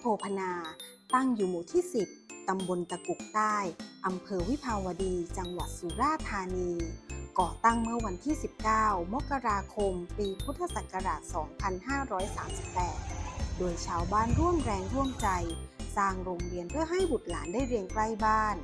โพพนา ตั้งอยู่หมู่ที่ 10 ตำบลตะกุกใต้ อำเภอวิภาวดี จังหวัดสุราษฎร์ธานี ก่อตั้งเมื่อวันที่ 19 มกราคม ปีพุทธศักราช 2538 โดยชาวบ้านร่วมแรงร่วมใจ สร้างโรงเรียนเพื่อให้บุตรหลานได้เรียนใกล้บ้าน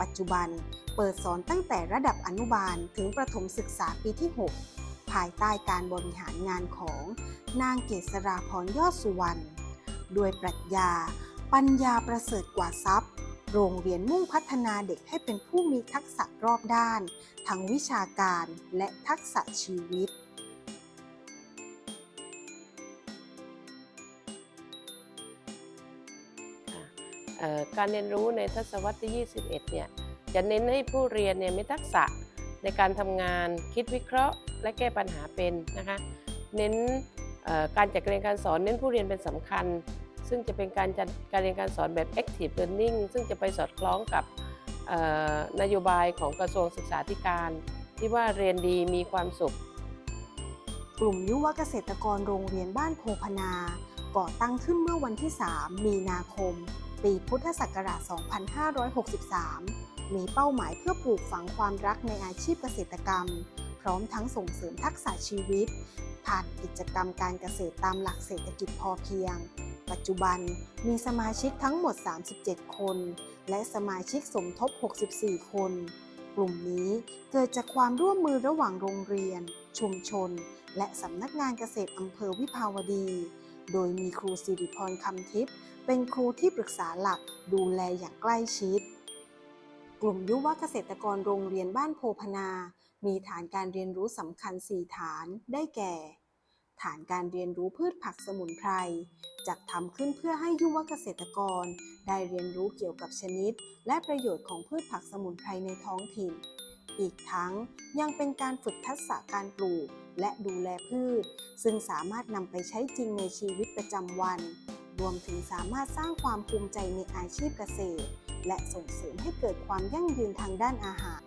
ปัจจุบันเปิดสอนตั้งแต่ระดับอนุบาลถึงประถมศึกษาปีที่ 6 ภายใต้การบริหารงานของนางเกษราพรยอดสุวรรณ ด้วยปรัชญา ปัญญาประเสริฐกว่าทรัพย์ โรงเรียนมุ่งพัฒนาเด็กให้เป็นผู้มีทักษะรอบด้าน ทั้งวิชาการและทักษะชีวิตการเรียนรู้ในทศวรรษที่ 21 เนี่ย จะเน้นให้ผู้เรียนเนี่ยมีทักษะในการทำงานคิดวิเคราะห์ และแก้ปัญหาเป็นนะคะ เน้นการจัดการเรียนการสอนเน้นผู้เรียนเป็นสำคัญ ซึ่งจะเป็นการจัดการเรียนการสอนแบบ active learning ซึ่งจะไปสอดคล้องกับนโยบายของกระทรวงศึกษาธิการ ที่ว่าเรียนดีมีความสุข กลุ่มยุวเกษตรกรโรงเรียนบ้านโพพนาก่อตั้งขึ้นเมื่อวันที่ 3 มีนาคม ปีพุทธศักราช 2563 มีเป้าหมายเพื่อปลูกฝังความรักในอาชีพเกษตรกรรม พร้อมทั้งส่งเสริมทักษะชีวิต ผ่านกิจกรรมการเกษตรตามหลักเศรษฐกิจพอเพียง ปัจจุบันมีสมาชิกทั้งหมด 37 คน และสมาชิกสมทบ 64 คน กลุ่มนี้เกิดจากความร่วมมือระหว่างโรงเรียน ชุมชน และสำนักงานเกษตรอำเภอวิภาวดี โดยมีครูสิริพรคำทิพย์เป็นครูที่ปรึกษาหลักดูแลอย่างใกล้ชิด กลุ่มยุวเกษตรกรโรงเรียนบ้านโพพนา มีฐานการเรียนรู้สำคัญ 4 ฐานได้แก่ ฐานการเรียนรู้พืชผักสมุนไพรจัดทำขึ้นเพื่อให้ยุวเกษตรกร ได้เรียนรู้เกี่ยวกับชนิด และประโยชน์ของพืชผักสมุนไพรในท้องถิ่น อีกทั้งยังเป็นการฝึกทักษะการปลูก และดูแลพืช ซึ่งสามารถนำไปใช้จริงในชีวิตประจำวัน รวมถึงสามารถสร้างความภูมิใจในอาชีพเกษตร และส่งเสริมให้เกิดความยั่งยืนทางด้านอาหาร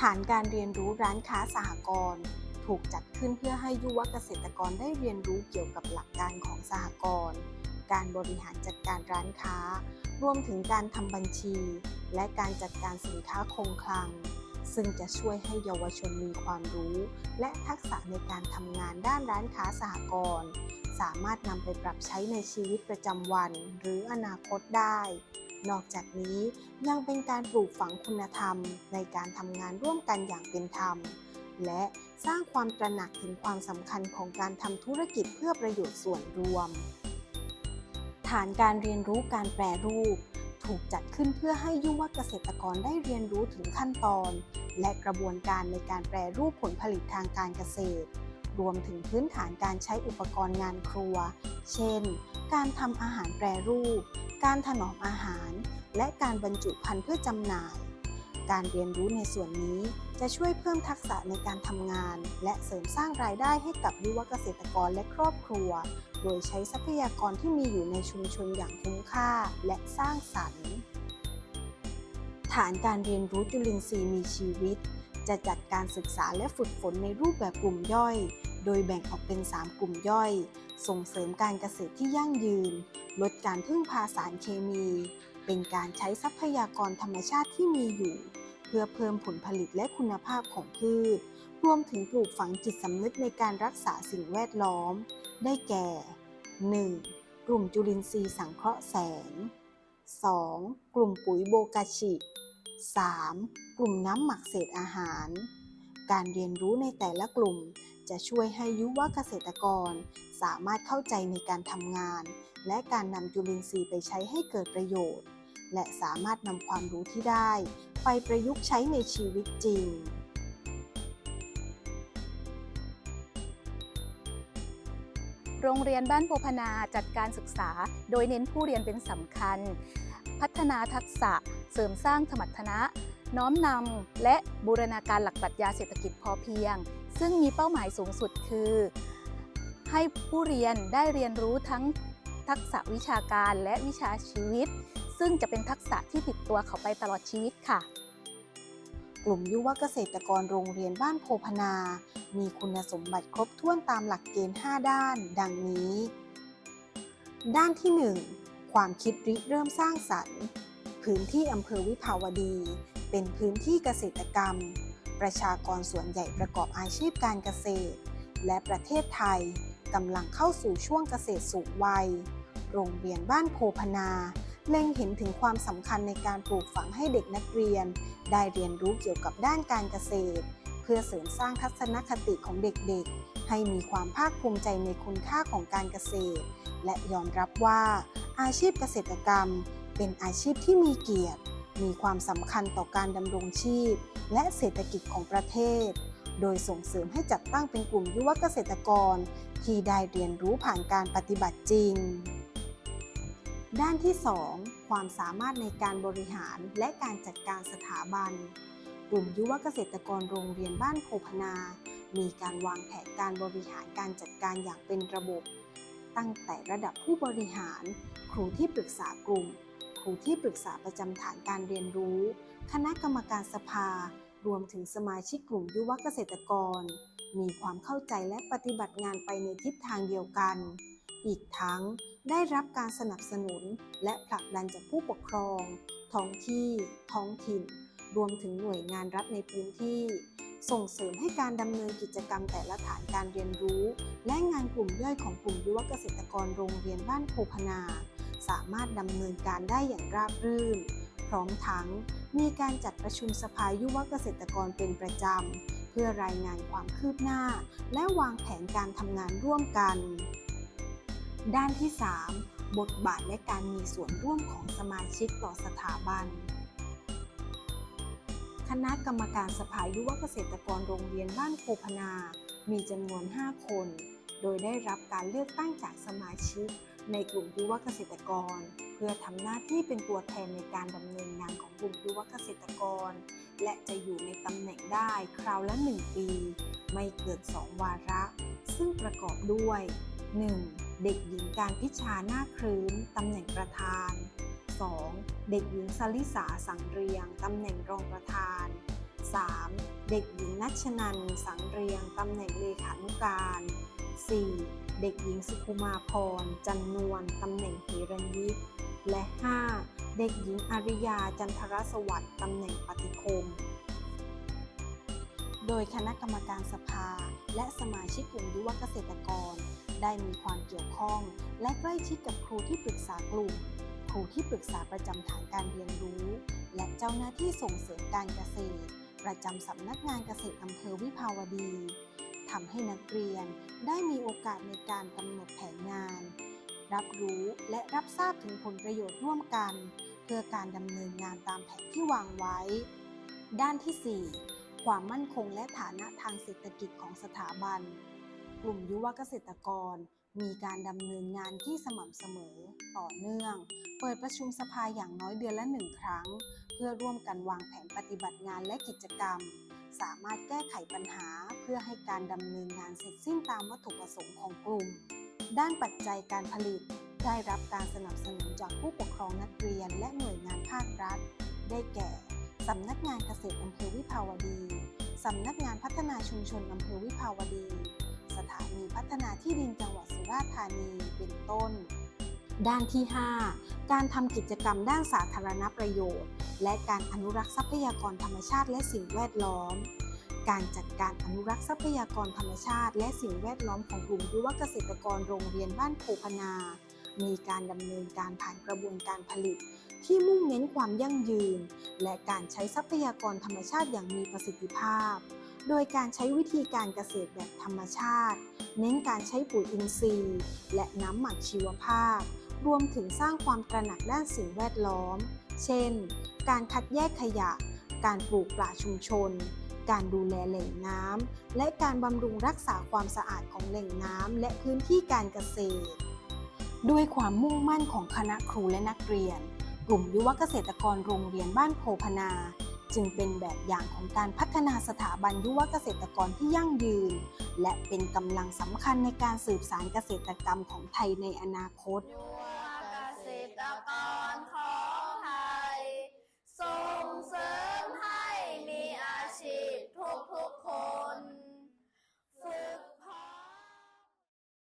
ฐานการเรียนรู้ร้านค้าสหกรณ์ ถูกจัดขึ้นเพื่อให้ยุวเกษตรกรได้เรียนรู้เกี่ยวกับหลักการของสหกรณ์ การบริหารจัดการร้านค้า รวมถึงการทำบัญชี และการจัดการสินค้าคงคลัง ซึ่งจะช่วยให้เยาวชนมีความรู้ และทักษะในการทำงานด้านร้านค้าสหกรณ์ สามารถนำไปปรับใช้ในชีวิตประจำวัน หรืออนาคตได้ นอกจากนี้ยังเป็นการปลูกฝังคุณธรรม ในการทำงานร่วมกันอย่างเป็นธรรม และสร้างความตระหนักถึงความสำคัญของการทำธุรกิจเพื่อประโยชน์ส่วนรวม ฐานการเรียนรู้การแปรรูป ถูกจัดขึ้นเพื่อให้ยุวเกษตรกรได้เรียนรู้ถึงขั้นตอน และกระบวนการในการแปรรูปผลผลิตทางการเกษตร รวมถึงพื้นฐานการใช้อุปกรณ์งานครัว เช่น การทำอาหารแปรรูป การถนอมอาหาร และการบรรจุภัณฑ์เพื่อจำหน่าย การเรียนรู้ในส่วนนี้จะช่วยเพิ่มทักษะในการทำงาน และเสริมสร้างรายได้ให้กับยุวเกษตรกรและครอบครัว โดยใช้ทรัพยากรที่มีอยู่ในชุมชนอย่างคุ้มค่าและสร้างสรรค์ ฐานการเรียนรู้จุลินทรีย์มีชีวิต จะจัดการศึกษาและฝึกฝนในรูปแบบกลุ่มย่อย โดยแบ่งออกเป็น 3 กลุ่มย่อย ส่งเสริมการเกษตรที่ยั่งยืน ลดการพึ่งพาสารเคมี เป็นการใช้ทรัพยากรธรรมชาติที่มีอยู่ เพื่อเพิ่มผลผลิตและคุณภาพของพืช รวมถึงปลูกฝังจิตสำนึกในการรักษาสิ่งแวดล้อม ได้แก่ 1. กลุ่มจุลินทรีย์สังเคราะห์แสง 2. กลุ่มปุ๋ยโบกาชิ 3. กลุ่มน้ำหมักเศษอาหาร การเรียนรู้ในแต่ละกลุ่มจะช่วยให้ยุวเกษตรกร สามารถเข้าใจในการทำงาน และการนำจุลินทรีย์ไปใช้ให้เกิดประโยชน์ และสามารถนำความรู้ที่ได้ ไปประยุกต์ใช้ในชีวิตจริง โรงเรียนบ้านโพพนาจัดการศึกษา โดยเน้นผู้เรียนเป็นสำคัญ พัฒนาทักษะ เสริมสร้างสมรรถนะ น้อมนำและบูรณาการหลักปรัชญาเศรษฐกิจพอเพียง ซึ่งมีเป้าหมายสูงสุดคือให้ผู้เรียนได้เรียนรู้ทั้ง ทักษะวิชาการและวิชาชีวิต ซึ่งจะเป็นทักษะที่ติดตัวเขาไปตลอดชีวิตค่ะ กลุ่มยุวเกษตรกรโรงเรียนบ้านโพพนา มีคุณสมบัติครบถ้วนตามหลักเกณฑ์ 5 ด้าน ดังนี้ ด้านที่ 1คความคิดริเริ่มสร้างสรรค์ พื้นที่อำเภอวิภาวดี เป็นพื้นที่เกษตรกรรม ประชากรส่วนใหญ่ประกอบอาชีพการเกษตร และประเทศไทย กำลังเข้าสู่ช่วงเกษตรสูงวัย โรงเรียนบ้านโพพนา เล็งเห็นถึงความสำคัญในการปลูกฝังให้เด็กนักเรียน ได้เรียนรู้เกี่ยวกับด้านการเกษตร เพื่อเสริมสร้างทัศนคติของเด็กๆ ให้มีความภาคภูมิใจในคุณค่าของการเกษตร และยอมรับว่า อาชีพเกษตรกรรม เป็นอาชีพที่มีเกียรติ มีความสำคัญต่อการดำรงชีพ และเศรษฐกิจของประเทศ โดยส่งเสริมให้จัดตั้งเป็นกลุ่มยุวเกษตรกร ที่ได้เรียนรู้ผ่านการปฏิบัติจริง ด้านที่ 2 ความสามารถในการบริหารและการจัดการสถาบัน กลุ่มยุวเกษตรกรโรงเรียนบ้านโพพนา มีการวางแผนการบริหารการจัดการอย่างเป็นระบบ ตั้งแต่ระดับผู้บริหาร ครูที่ปรึกษากลุ่ม ครูที่ปรึกษาประจำฐานการเรียนรู้ คณะกรรมการสภา รวมถึงสมาชิกกลุ่มยุวเกษตรกร มีความเข้าใจและปฏิบัติงานไปในทิศทางเดียวกัน อีกทั้งได้รับการสนับสนุนและผลักดันจากผู้ปกครอง ท้องที่ ท้องถิ่น รวมถึงหน่วยงานรัฐในพื้นที่ ส่งเสริมให้การดำเนินกิจกรรมแต่ละฐานการเรียนรู้ และงานกลุ่มย่อยของกลุ่มยุวเกษตรกรโรงเรียนบ้านโพพนา สามารถดำเนินการได้อย่างราบรื่น พร้อมทั้งมีการจัดประชุมสภายุวเกษตรกรเป็นประจำ เพื่อรายงานความคืบหน้า และวางแผนการทำงานร่วมกัน ด้านที่ 3 บทบาทและการมีส่วนร่วมของสมาชิกต่อสถาบันคณะกรรมการสภายุวเกษตรกรโรงเรียนบ้านโพพนา มีจำนวน 5 คน โดยได้รับการเลือกตั้งจากสมาชิก ในกลุ่มยุวเกษตรกร เพื่อทำหน้าที่เป็นตัวแทนในการดำเนินงานของกลุ่มยุวเกษตรกร และจะอยู่ในตำแหน่งได้คราวละ 1 ปี ไม่เกิน2 วาระ ซึ่งประกอบด้วย 1. เด็กหญิงการพิชาหน้าครื้นตำแหน่งประธาน 2. เด็กหญิงสลิสาสังเรียงตำแหน่งรองประธาน 3. เด็กหญิงนัชนันสังเรียงตำแหน่งเลขานุการ 4. เด็กหญิงสุขุมาพร จันนวลตำแหน่งเหรัญยิก และ 5. เด็กหญิงอาริยาจันทรสวัสดิ์ตำแหน่งปฏิคม โดยคณะกรรมการสภา และสมาชิกกลุ่มยุวเกษตรกร ได้มีความเกี่ยวข้อง และใกล้ชิดกับครูที่ปรึกษากลุ่ม ครูที่ปรึกษาประจำฐานการเรียนรู้ และเจ้าหน้าที่ส่งเสริมการเกษตร ประจำสำนักงานเกษตรอำเภอวิภาวดีทำให้นักเรียนได้มีโอกาสในการกำหนดแผนงาน รับรู้และรับทราบถึงผลประโยชน์ร่วมกัน เพื่อการดำเนินงานตามแผนที่วางไว้ ด้านที่ 4 ความมั่นคงและฐานะทางเศรษฐกิจของสถาบัน กลุ่มยุวเกษตรกร มีการดำเนินงานที่สม่ำเสมอ ต่อเนื่อง เปิดประชุมสภาอย่างน้อยเดือนละหนึ่งครั้ง เพื่อร่วมกันวางแผนปฏิบัติงานและกิจกรรมสามารถแก้ไขปัญหาเพื่อให้การดำเนินงานเสร็จสิ้นตามวัตถุประสงค์ของกลุ่ม ด้านปัจจัยการผลิต ได้รับการสนับสนุนจากผู้ปกครองนักเรียนและหน่วยงานภาครัฐ ได้แก่ สำนักงานเกษตรอำเภอวิภาวดี สำนักงานพัฒนาชุมชนอำเภอวิภาวดี สถานีพัฒนาที่ดินจังหวัดสุราษฎร์ธานีเป็นต้น ด้านที่ 5 การทำกิจกรรมด้านสาธารณประโยชน์ และการอนุรักษ์ทรัพยากรธรรมชาติและสิ่งแวดล้อม การจัดการอนุรักษ์ทรัพยากรธรรมชาติ และสิ่งแวดล้อมของกลุ่มยุวเกษตรกรโรงเรียนบ้านโพพนา มีการดำเนินการผ่านกระบวนการผลิต ที่มุ่งเน้นความยั่งยืน และการใช้ทรัพยากรธรรมชาติอย่างมีประสิทธิภาพ โดยการใช้วิธีการเกษตรแบบธรรมชาติ เน้นการใช้ปุ๋ยอินทรีย์ และน้ำหมักชีวภาพ รวมถึงสร้างความตระหนักด้านสิ่งแวดล้อม เช่น การคัดแยกขยะ การปลูกป่าชุมชน การดูแลแหล่งน้ำและการบำรุงรักษาความสะอาดของแหล่งน้ำและพื้นที่การเกษตร ด้วยความมุ่งมั่นของคณะครูและนักเรียน กลุ่มยุวเกษตรกรโรงเรียนบ้านโพพนา จึงเป็นแบบอย่างของการพัฒนาสถาบันยุวเกษตรกรที่ยั่งยืน และเป็นกำลังสำคัญในการสืบสานเกษตรกรรมของไทยในอนาคต